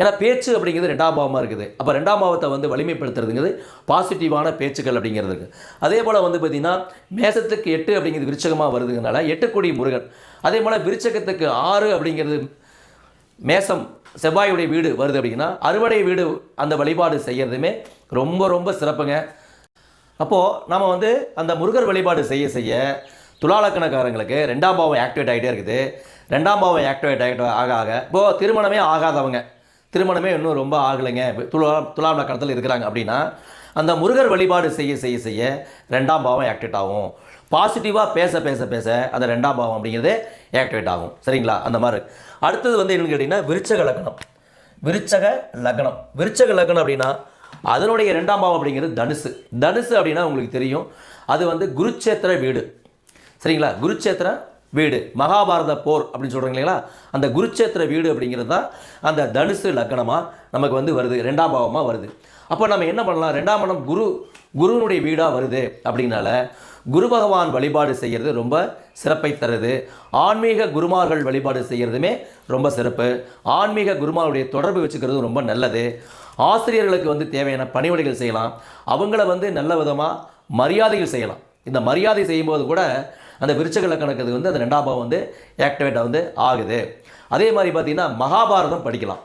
ஏன்னா பேச்சு அப்படிங்கிறது ரெண்டாம் பாவமாக இருக்குது. அப்போ ரெண்டாம் பாவத்தை வந்து வலிமைப்படுத்துறதுங்கிறது பாசிட்டிவான பேச்சுக்கள் அப்படிங்கிறது இருக்குது அதே போல் வந்து பார்த்திங்கன்னா மேசத்துக்கு எட்டு அப்படிங்கிறது விருச்சகமாக வருதுங்கனால எட்டுக்குடி முருகன். அதே போல் விருச்சகத்துக்கு ஆறு அப்படிங்கிறது மேசம் செவ்வாயுடைய வீடு வருது அப்படின்னா அறுவடை வீடு அந்த வழிபாடு செய்கிறதுமே ரொம்ப ரொம்ப சிறப்புங்க. அப்போது நம்ம வந்து அந்த முருகர் வழிபாடு செய்ய செய்ய துலாலக்கணக்காரங்களுக்கு ரெண்டாம் பாவம் ஆக்டிவேட் ஆகிட்டே இருக்குது. ரெண்டாம் பாவம் ஆக்டிவேட் ஆகிட்டு ஆக ஆக இப்போது திருமணமே ஆகாதவங்க. திருமணமே இன்னும் ரொம்ப ஆகலைங்க. துலா துலாம் லக்கணத்தில் இருக்கிறாங்க அப்படின்னா அந்த முருகர் வழிபாடு செய்ய செய்ய செய்ய ரெண்டாம் பாவம் ஆக்டிவேட் ஆகும். பாசிட்டிவாக பேச பேச பேச அந்த ரெண்டாம் பாவம் அப்படிங்கிறது ஆக்டிவேட் ஆகும். சரிங்களா? அந்த மாதிரி. அடுத்தது வந்து என்னன்னு கேட்டிங்கன்னா விருச்சக லக்னம். விருச்சக லக்னம். விருச்சக லக்னம் அப்படின்னா அதனுடைய ரெண்டாம் பாவம் அப்படிங்கிறது தனுசு. தனுசு அப்படின்னா உங்களுக்கு தெரியும். அது வந்து குருச்சேத்திர வீடு. சரிங்களா? குருச்சேத்திர வீடு மகாபாரத போர் அப்படின்னு சொல்கிறீங்க இல்லைங்களா? அந்த குருச்சேத்திர வீடு அப்படிங்கிறது தான் அந்த தனுசு லக்கணமாக நமக்கு வந்து வருது ரெண்டாம் பாவமாக வருது. அப்போ நம்ம என்ன பண்ணலாம்? ரெண்டாம் இடம் குரு குருவினுடைய வீடாக வருது அப்படின்னால குரு பகவான் வழிபாடு செய்கிறது ரொம்ப சிறப்பை தருது. ஆன்மீக குருமார்கள் வழிபாடு செய்கிறதுமே ரொம்ப சிறப்பு. ஆன்மீக குருமாருடைய தொடர்பு வச்சுக்கிறது ரொம்ப நல்லது. ஆசிரியர்களுக்கு வந்து தேவையான பணிவிடைகள் செய்யலாம். அவங்கள வந்து நல்ல விதமாக மரியாதைகள் செய்யலாம். இந்த மரியாதை செய்யும்போது கூட அந்த விருச்சக லக்கணத்துக்கு வந்து அந்த ரெண்டாம் பாவம் வந்து ஆக்டிவேட்டாக வந்து ஆகுது. அதே மாதிரி பார்த்திங்கன்னா மகாபாரதம் படிக்கலாம்.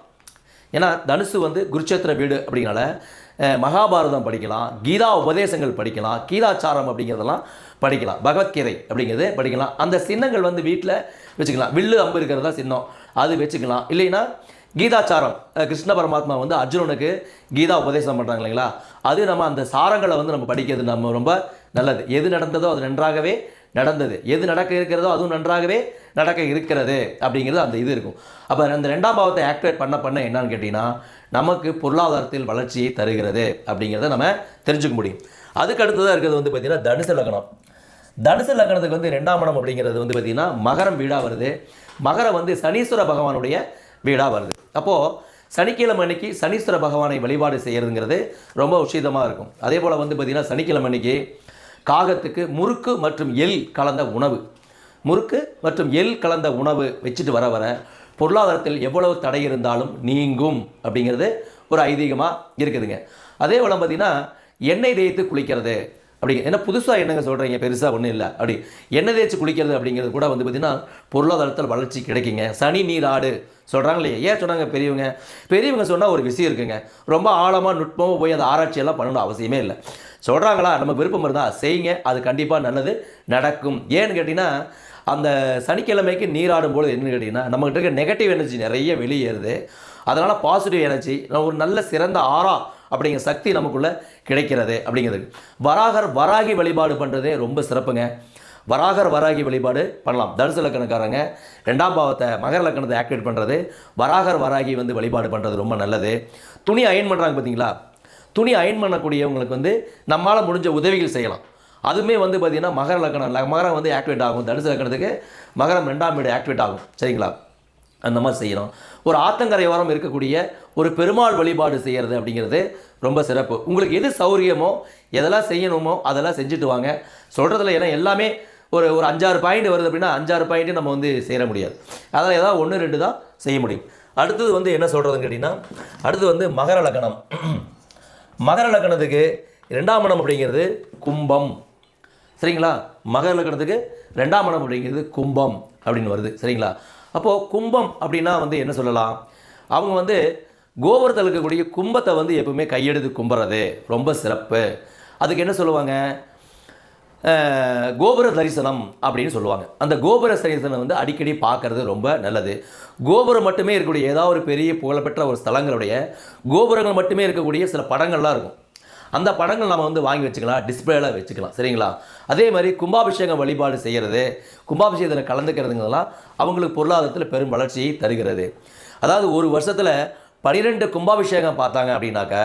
ஏன்னா தனுசு வந்து குருச்சேத்திர வீடு அப்படிங்கிறனால மகாபாரதம் படிக்கலாம். கீதா உபதேசங்கள் படிக்கலாம். கீதாச்சாரம் அப்படிங்கிறதெல்லாம் படிக்கலாம். பகவத்கீதை அப்படிங்கிறது படிக்கலாம். அந்த சின்னங்கள் வந்து வீட்டில் வச்சுக்கலாம். வில்லு அம்பு இருக்கிறதா சின்னம். அது வச்சுக்கலாம். இல்லைன்னா கீதாச்சாரம் கிருஷ்ண பரமாத்மா வந்து அர்ஜுனனுக்கு கீதா உபதேசம் பண்ணுறாங்க இல்லைங்களா? அது நம்ம அந்த சாரங்களை வந்து நம்ம படிக்கிறது நம்ம ரொம்ப நல்லது. எது நடந்ததோ அது நன்றாகவே நடந்தது. எது நடக்க இருக்கிறதோ அதுவும் நன்றாகவே நடக்க இருக்கிறது அப்படிங்கிறது அந்த இது இருக்கும். அப்போ அந்த ரெண்டாம் பாவத்தை ஆக்டிவேட் பண்ண பண்ண என்னன்னு கேட்டிங்கன்னா நமக்கு பொருளாதாரத்தில் வளர்ச்சியை தருகிறது அப்படிங்கிறத நம்ம தெரிஞ்சுக்க முடியும். அதுக்கு அடுத்ததாக இருக்கிறது வந்து பார்த்திங்கன்னா தனுசு லக்னம். தனுசு லக்னத்துக்கு வந்து ரெண்டாம் இடம் அப்படிங்கிறது வந்து பார்த்திங்கன்னா மகரம் வீடாக வருது. மகரம் வந்து சனீஸ்வர பகவானுடைய வீடாக வருது. அப்போது சனிக்கிழமை அன்னைக்கு சனீஸ்வர பகவானை வழிபாடு செய்கிறதுங்கிறது ரொம்ப உஷிதமாக இருக்கும். அதே போல் வந்து பார்த்திங்கன்னா சனிக்கிழமை அன்னைக்கு காகத்துக்கு முறுக்கு மற்றும் எள் கலந்த உணவு. முறுக்கு மற்றும் எள் கலந்த உணவு வச்சுட்டு வர வர பொருளாதாரத்தில் எவ்வளவு தடை இருந்தாலும் நீங்கும் அப்படிங்கிறது ஒரு ஐதீகமாக இருக்குதுங்க. அதே போல் பார்த்தீங்கன்னா எண்ணெய் தேய்த்து குளிக்கிறது அப்படி ஏன்னா புதுசாக என்னங்க சொல்கிறீங்க பெருசாக ஒன்றும் இல்லை. அப்படி எண்ணெய் தேய்ச்சி குளிக்கிறது அப்படிங்கிறது கூட வந்து பார்த்திங்கன்னா பொருளாதாரத்தில் வளர்ச்சி கிடைக்குங்க. சனி நீர் ஆடு சொல்கிறாங்க இல்லையா? ஏன் சொன்னாங்க பெரியவங்க? பெரியவங்க சொன்னால் ஒரு விஷயம் இருக்குங்க. ரொம்ப ஆழமாக நுட்பமாக போய் அந்த ஆராய்ச்சியெல்லாம் பண்ணணும் அவசியமே இல்லை. சொல்கிறாங்களா நம்ம விருப்பம் இருந்தால் செய்யுங்க. அது கண்டிப்பாக நல்லது நடக்கும். ஏன்னு கேட்டிங்கன்னா அந்த சனிக்கிழமைக்கு நீராடும் பொழுது என்னன்னு கேட்டிங்கன்னா நம்மகிட்ட இருக்க நெகட்டிவ் எனர்ஜி நிறைய வெளியேறுது. அதனால் பாசிட்டிவ் எனர்ஜி ஒரு நல்ல சிறந்த ஆறா அப்படிங்கிற சக்தி நமக்குள்ளே கிடைக்கிறது அப்படிங்கிறது. வராகர் வராகி வழிபாடு பண்ணுறதே ரொம்ப சிறப்புங்க. வராகர் வராகி வழிபாடு பண்ணலாம். தனுசு லக்கணக்காரங்க ரெண்டாம் பாவத்தை மகர லக்கணத்தை ஆக்டிவேட் பண்ணுறது வராகர் வராகி வந்து வழிபாடு பண்ணுறது ரொம்ப நல்லது. துணி அயன் பண்ணுறாங்க பார்த்தீங்களா துணி அயன் பண்ணக்கூடியவங்களுக்கு வந்து நம்மளால் முடிஞ்ச உதவிகள் செய்யலாம். அதுவுமே வந்து பார்த்திங்கன்னா மகர லக்கணம் மகரம் வந்து ஆக்டிவேட் ஆகும். தனுசு லக்கணத்துக்கு மகரம் ரெண்டாம் வீடு ஆக்டிவேட் ஆகும். சரிங்களா? அந்த மாதிரி செய்யணும். ஒரு ஆத்தங்கரை ஓரம் இருக்கக்கூடிய ஒரு பெருமாள் வழிபாடு செய்கிறது அப்படிங்கிறது ரொம்ப சிறப்பு. உங்களுக்கு எது சௌரியமோ எதெல்லாம் செய்யணுமோ அதெல்லாம் செஞ்சுட்டு வாங்க. சொல்கிறதுல ஏன்னா எல்லாமே ஒரு ஒரு அஞ்சாறு பாயிண்ட் வருது அப்படின்னா அஞ்சாறு பாயிண்ட்டு நம்ம வந்து சேர முடியாது. அதனால் ஏதாவது ஒன்று ரெண்டு தான் செய்ய முடியும். அடுத்தது வந்து என்ன சொல்கிறதுன்னு கேட்டிங்கன்னா அடுத்தது வந்து மகர லக்கணம். மகர லக்னத்துக்கு ரெண்டாம் இடம் அப்படிங்கிறது கும்பம். சரிங்களா? மகர லக்னத்துக்கு ரெண்டாம் இடம் அப்படிங்கிறது கும்பம் அப்படின்னு வருது. சரிங்களா? அப்போது கும்பம் அப்படின்னா வந்து என்ன சொல்லலாம்? அவங்க வந்து கோபுரத்தில் இருக்கக்கூடிய கும்பத்தை வந்து எப்பவுமே கையெடுத்து கும்புறது. ரொம்ப சிறப்பு. அதுக்கு என்ன சொல்லுவாங்க? கோபுர தரிசனம் அப்படின்னு சொல்லுவாங்க. அந்த கோபுர தரிசனம் வந்து அடிக்கடி பார்க்கறது ரொம்ப நல்லது. கோபுரம் மட்டுமே இருக்கக்கூடிய ஏதாவது ஒரு பெரிய புகழ்பெற்ற ஒரு ஸ்தலங்களுடைய கோபுரங்கள் மட்டுமே இருக்கக்கூடிய சில படங்கள்லாம் இருக்கும். அந்த படங்கள் நம்ம வந்து வாங்கி வச்சுக்கலாம் டிஸ்பிளேல வச்சுக்கலாம் சரிங்களா? அதே மாதிரி கும்பாபிஷேகம் வழிபாடு செய்கிறது கும்பாபிஷேகத்தில் கலந்துக்கிறதுங்கெல்லாம் அவங்களுக்கு பொருளாதாரத்தில் பெரும் வளர்ச்சியை தருகிறது. அதாவது ஒரு வருஷத்தில் பனிரெண்டு கும்பாபிஷேகம் பார்த்தாங்க அப்படின்னாக்க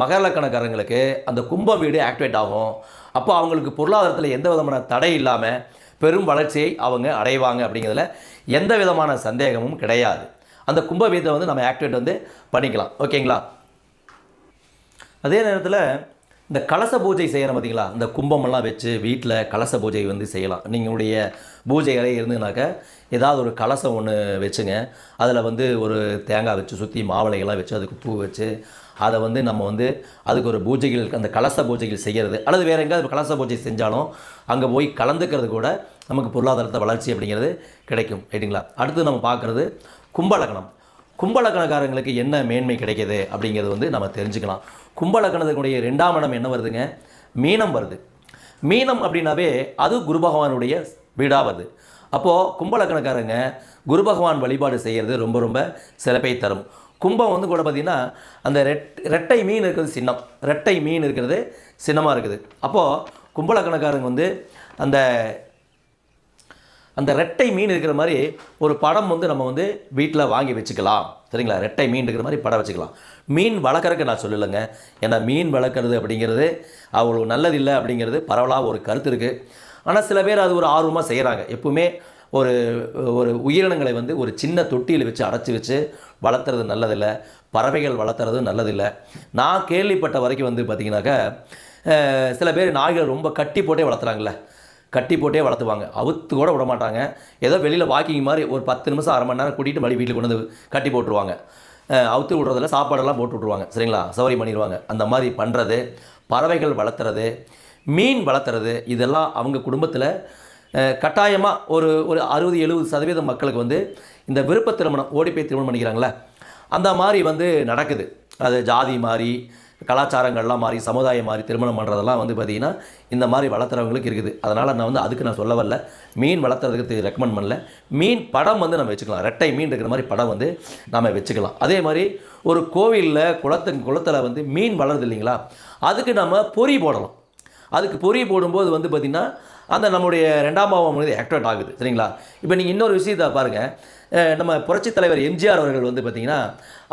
மகர லக்கணக்காரங்களுக்கு அந்த கும்ப வீடு ஆக்டிவேட் ஆகும். அப்போ அவங்களுக்கு பொருளாதாரத்தில் எந்த விதமான தடை இல்லாமல் பெரும் வளர்ச்சியை அவங்க அடைவாங்க அப்படிங்கிறதுல எந்த விதமான சந்தேகமும் கிடையாது. அந்த கும்ப வந்து நம்ம ஆக்டிவேட் வந்து பண்ணிக்கலாம். ஓகேங்களா? அதே நேரத்தில் இந்த கலச பூஜை செய்கிறோம் பார்த்தீங்களா இந்த கும்பமெல்லாம் வச்சு வீட்டில் கலச பூஜை வந்து செய்யலாம். நீங்களுடைய பூஜை அறை இருந்துனாக்க ஏதாவது ஒரு கலசம் ஒன்று வச்சுங்க. அதில் வந்து ஒரு தேங்காய் வச்சு சுற்றி மாவளைகள்லாம் வச்சு அதுக்கு பூ வச்சு அதை வந்து நம்ம வந்து அதுக்கு ஒரு பூஜைகள் அந்த கலச பூஜைகள் செய்கிறது அல்லது வேறு எங்கேயாவது கலச பூஜை செஞ்சாலும் அங்கே போய் கலந்துக்கிறது கூட நமக்கு பொருளாதாரத்தை வளர்ச்சி அப்படிங்கிறது கிடைக்கும் ரைட்டுங்களா? அடுத்து நம்ம பார்க்குறது கும்பலக்கணம். கும்பலக்கணக்காரங்களுக்கு என்ன மேன்மை கிடைக்கிது அப்படிங்கிறது வந்து நம்ம தெரிஞ்சுக்கலாம். கும்பலக்கணத்தினுடைய ரெண்டாம் இடம் என்ன வருதுங்க? மீனம் வருது. மீனம் அப்படின்னாவே அது குரு பகவானுடைய வீடாக வருது. அப்போது கும்பலக்கணக்காரங்க குரு பகவான் வழிபாடு செய்கிறது ரொம்ப ரொம்ப சிறப்பை தரும். கும்பம் வந்து கூட பார்த்திங்கன்னா அந்த ரெட் ரெட்டை மீன் இருக்கிறது சின்னம். ரெட்டை மீன் இருக்கிறது சின்னமாக இருக்குது. அப்போது கும்பலக்கணக்காரங்க வந்து அந்த அந்த ரெட்டை மீன் இருக்கிற மாதிரி ஒரு படம் வந்து நம்ம வந்து வீட்டில் வாங்கி வச்சுக்கலாம். சரிங்களா? ரெட்டை மீன் இருக்கிற மாதிரி படம் வச்சுக்கலாம். மீன் வளர்க்குறக்கு நான் சொல்லலைங்க. ஏன்னா மீன் வளர்க்குறது அப்படிங்கிறது அவ்வளோ நல்லதில்லை அப்படிங்கிறது பரவலாக ஒரு கருத்து இருக்குது ஆனால் சில பேர் அது ஒரு ஆர்வமாக செய்கிறாங்க எப்பவுமே ஒரு ஒரு உயிரினங்களை வந்து ஒரு சின்ன தொட்டியில் வச்சு அடைச்சி வச்சு வளர்த்துறது நல்லதில்லை. பறவைகள் வளர்த்துறது நல்லதில்லை. நான் கேள்விப்பட்ட வரைக்கும் வந்து பார்த்திங்கனாக்கா சில பேர் நாய்கள் ரொம்ப கட்டி போட்டே வளர்த்துறாங்கல்ல. கட்டி போட்டே வளர்த்துவாங்க. அவுத்து கூட விட மாட்டாங்க. ஏதோ வெளியில் வாக்கிங் மாதிரி ஒரு பத்து நிமிஷம் அரை மணி நேரம் கூட்டிகிட்டு மறுபடி வீட்டுக்கு கொண்டு வந்து கட்டி போட்டுருவாங்க. அவுத்து விட்றதில்ல சாப்பாடெல்லாம் போட்டு விட்ருவாங்க சரிங்களா? சௌகரியம் பண்ணிடுவாங்க அந்த மாதிரி பண்ணுறது பறவைகள் வளர்த்துறது மீன் வளர்த்துறது இதெல்லாம் அவங்க குடும்பத்தில் கட்டாயமாக ஒரு ஒரு அறுபது எழுபது சதவீதம் மக்களுக்கு வந்து இந்த விருப்ப திருமணம் ஓடி போய் திருமணம் பண்ணிக்கிறாங்களே அந்த மாதிரி வந்து நடக்குது. அது ஜாதி மாறி கலாச்சாரங்கள்லாம் மாறி சமுதாயம் மாறி திருமணம் பண்ணுறதெல்லாம் வந்து பார்த்திங்கன்னா இந்த மாதிரி வளர்த்துறவங்களுக்கு இருக்குது. அதனால் நான் வந்து அதுக்கு நான் சொல்ல வரல. மீன் வளர்த்துறதுக்கு ரெக்கமெண்ட் பண்ணல. மீன் படம் வந்து நம்ம வச்சுக்கலாம். ரெட்டை மீன் இருக்கிற மாதிரி படம் வந்து நம்ம வச்சுக்கலாம். அதே மாதிரி ஒரு கோவிலில் குளத்து குளத்தில் வந்து மீன் வளருது இல்லைங்களா அதுக்கு நம்ம பொறி போடலாம். அதுக்கு பொறி போடும்போது வந்து பார்த்திங்கன்னா அந்த நம்முடைய ரெண்டாம் பாவம் வந்து ஆக்டிவேட் ஆகுது சரிங்களா? இப்போ நீங்கள் இன்னொரு விஷயத்தை பாருங்கள் நம்ம புரட்சித் தலைவர் எம்ஜிஆர் அவர்கள் வந்து பார்த்திங்கன்னா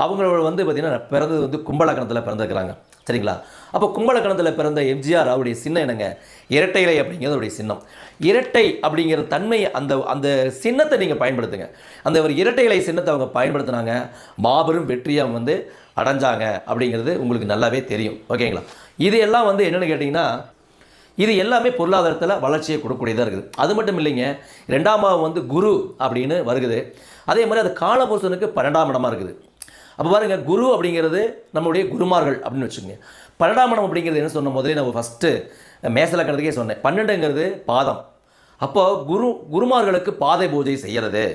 அவங்களோட வந்து பார்த்திங்கன்னா பிறந்தது வந்து கும்பலக்கணத்தில் பிறந்திருக்கிறாங்க சரிங்களா? அப்போ கும்பலக்கணத்தில் பிறந்த எம்ஜிஆர் அவருடைய சின்னம் என்னங்க? இரட்டை இலை அப்படிங்கிறது அவருடைய சின்னம். இரட்டை அப்படிங்கிற தன்மை அந்த அந்த சின்னத்தை நீங்கள் பயன்படுத்துங்க. அந்த ஒரு இரட்டை இலை சின்னத்தை அவங்க பயன்படுத்தினாங்க. மாபெரும் வெற்றியை அவங்க வந்து அடைஞ்சாங்க அப்படிங்கிறது உங்களுக்கு நல்லாவே தெரியும் ஓகேங்களா? இது எல்லாம் வந்து என்னென்னு கேட்டிங்கன்னா இது எல்லாமே பொருளாதாரத்தில் வளர்ச்சியை கொடுக்கக்கூடியதாக இருக்குது. அது மட்டும் இல்லைங்க ரெண்டாம் பாவம் வந்து குரு அப்படின்னு வருகுது. அதே மாதிரி அது காலபுருஷனுக்கு பன்னெண்டாம் இடமா இருக்குது. அப்போ பாருங்க குரு அப்படிங்கிறது நம்மளுடைய குருமார்கள் அப்படின்னு வச்சுக்கோங்க. பன்னெண்டாம் இடம் அப்படிங்கிறது என்ன சொன்ன முதலே நம்ம ஃபஸ்ட்டு மேசலக்கணத்துக்கே சொன்னேன். பன்னெண்டுங்கிறது பாதம். அப்போ குரு குருமார்களுக்கு பாதை பூஜை செய்கிறது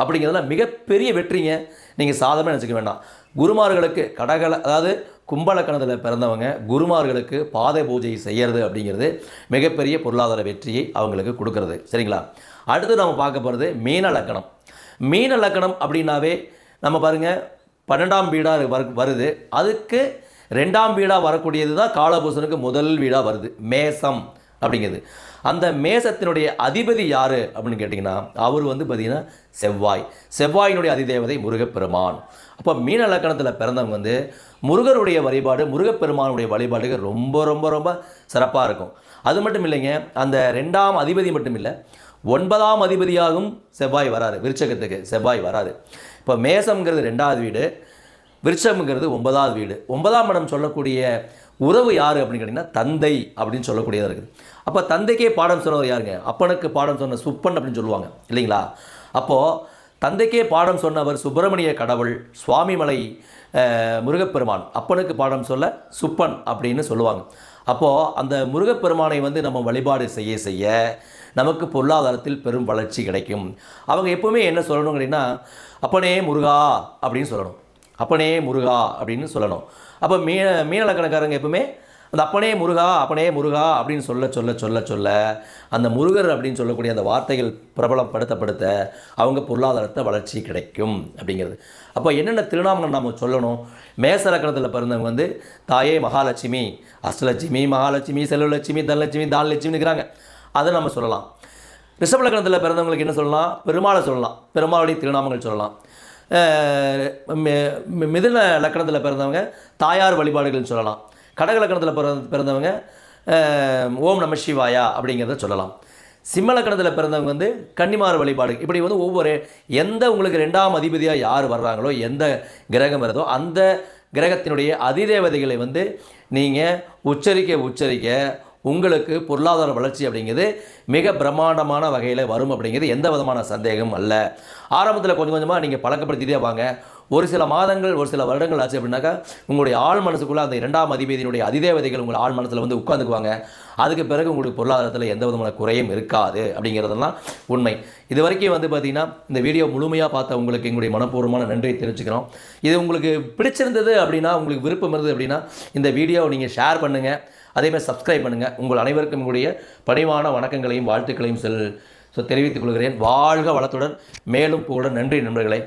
அப்படிங்கிறதுல மிகப்பெரிய வெற்றிங்க. நீங்கள் சாதமாக நினச்சிக்க வேண்டாம். குருமார்களுக்கு கடகல அதாவது கும்பலக்கணத்தில் பிறந்தவங்க குருமார்களுக்கு பாதை பூஜை செய்கிறது அப்படிங்கிறது மிகப்பெரிய பொருளாதார வெற்றியை அவங்களுக்கு கொடுக்கறது. சரிங்களா? அடுத்து நம்ம பார்க்க போகிறது மீன லக்கணம். மீன லக்கணம் அப்படின்னாவே நம்ம பாருங்கள் பன்னெண்டாம் வீடாக வரு வருது. அதுக்கு ரெண்டாம் வீடாக வரக்கூடியது தான் காலபூசனுக்கு முதல் வீடாக வருது. மேசம் அப்படிங்கிறது. அந்த மேசத்தினுடைய அதிபதி யார் அப்படின்னு கேட்டிங்கன்னா அவர் வந்து பார்த்திங்கன்னா செவ்வாய். செவ்வாயினுடைய அதிதேவதை முருகப்பெருமான். அப்போ மீன லக்கணத்தில் பிறந்தவங்க வந்து முருகருடைய வழிபாடு முருகப்பெருமானுடைய வழிபாடுக்கு ரொம்ப ரொம்ப ரொம்ப சிறப்பாக இருக்கும். அது மட்டும் இல்லைங்க அந்த ரெண்டாம் அதிபதி மட்டும் இல்லை ஒன்பதாம் அதிபதியாகவும் செவ்வாய் வராது விருச்சகத்துக்கு செவ்வாய் வராது இப்போ மேசம்ங்கிறது ரெண்டாவது வீடு விருட்சம்ங்கிறது ஒன்பதாவது வீடு. ஒன்பதாம் இடம் சொல்லக்கூடிய உறவு யார் அப்படின்னு கேட்டிங்கன்னா தந்தை அப்படின்னு சொல்லக்கூடியதாக இருக்குது. அப்போ தந்தைக்கே பாடம் சொன்னவர் யாருங்க? அப்பனுக்கு பாடம் சொன்ன சுப்பன் அப்படின்னு சொல்லுவாங்க இல்லைங்களா? அப்போது தந்தைக்கே பாடம் சொன்னவர் சுப்பிரமணிய கடவுள் சுவாமிமலை முருகப்பெருமான். அப்பனுக்கு பாடம் சொல்ல சுப்பன் அப்படின்னு சொல்லுவாங்க. அப்போது அந்த முருகப்பெருமானை வந்து நம்ம வழிபாடு செய்ய செய்ய நமக்கு பொருளாதாரத்தில் பெரும் வளர்ச்சி கிடைக்கும். அவங்க எப்போவுமே என்ன சொல்லணும் அப்படின்னா அப்பனே முருகா அப்படின்னு சொல்லணும். அப்பனே முருகா அப்படின்னு சொல்லணும். அப்போ மீன மீனலக்கணக்காரங்க எப்பவுமே அந்த அப்பனே முருகா அப்பனே முருகா அப்படின்னு சொல்ல சொல்ல சொல்ல சொல்ல அந்த முருகர் அப்படின்னு சொல்லக்கூடிய அந்த வார்த்தைகள் பிரபலப்படுத்தப்படுத்த அவங்க பொருளாதாரத்தை வளர்ச்சி கிடைக்கும் அப்படிங்கிறது. அப்போ என்னென்ன திருநாமங்கள் நாம் சொல்லணும்? மேசலக்கணத்தில் பிறந்தவங்க வந்து தாயே மகாலட்சுமி அஷ்டலட்சுமி மகாலட்சுமி செல்வலட்சுமி தனலட்சுமி தானலட்சுமிங்கிறாங்க அதை நம்ம சொல்லலாம். ரிஷபலக்கணத்தில் பிறந்தவங்களுக்கு என்ன சொல்லலாம்? பெருமாளை சொல்லலாம். பெருமாளுடைய திருநாமங்கள் சொல்லலாம். மிதுன லக்கணத்தில் பிறந்தவங்க தாயார் வழிபாடுகள்னு சொல்லலாம். கடகலக்கணத்தில் பிற பிறந்தவங்க ஓம் நம சிவாயா அப்படிங்கிறத சொல்லலாம். சிம்மலக்கணத்தில் பிறந்தவங்க வந்து கன்னிமார் வழிபாடு. இப்படி வந்து ஒவ்வொரு எந்த உங்களுக்கு ரெண்டாம் அதிபதியாக யார் வர்றாங்களோ எந்த கிரகம் வருதோ அந்த கிரகத்தினுடைய அதிதேவதைகளை வந்து நீங்கள் உச்சரிக்க உச்சரிக்க உங்களுக்கு பொருளாதார வளர்ச்சி அப்படிங்கிறது மிக பிரம்மாண்டமான வகையில் வரும் அப்படிங்கிறது எந்த விதமான சந்தேகமும் அல்ல. ஆரம்பத்தில் கொஞ்சம் கொஞ்சமாக நீங்கள் பழக்கப்படுத்திட்டே வாங்க. ஒரு சில மாதங்கள் ஒரு சில வருடங்கள் ஆச்சு அப்படின்னாக்கா உங்களுடைய ஆள் மனசுக்குள்ளே அந்த இரண்டாம் அதிபதியினுடைய அதிதேவதைகள் உங்கள் ஆள் மனசில் வந்து உட்காந்துக்குவாங்க அதுக்கு பிறகு உங்களுக்கு பொருளாதாரத்தில் எந்த விதமான குறையும் இருக்காது அப்படிங்கிறதெல்லாம் உண்மை. இது வரைக்கும் வந்து பார்த்திங்கன்னா இந்த வீடியோ முழுமையாக பார்த்த உங்களுக்கு எங்களுடைய மனப்பூர்வமான நன்றியை தெரிஞ்சுக்கிறோம் இது உங்களுக்கு பிடிச்சிருந்தது அப்படின்னா உங்களுக்கு விருப்பம் இருந்தது அப்படின்னா இந்த வீடியோவை நீங்கள் ஷேர் பண்ணுங்கள் அதேமாதிரி சப்ஸ்கிரைப் பண்ணுங்கள் உங்கள் அனைவருக்கும் உங்களுடைய பணிவான வணக்கங்களையும் வாழ்த்துக்களையும் செல் ஸோ தெரிவித்துக் கொள்கிறேன். வாழ்க வளத்துடன். மேலும் புகழுடன். நன்றி நண்பர்களே.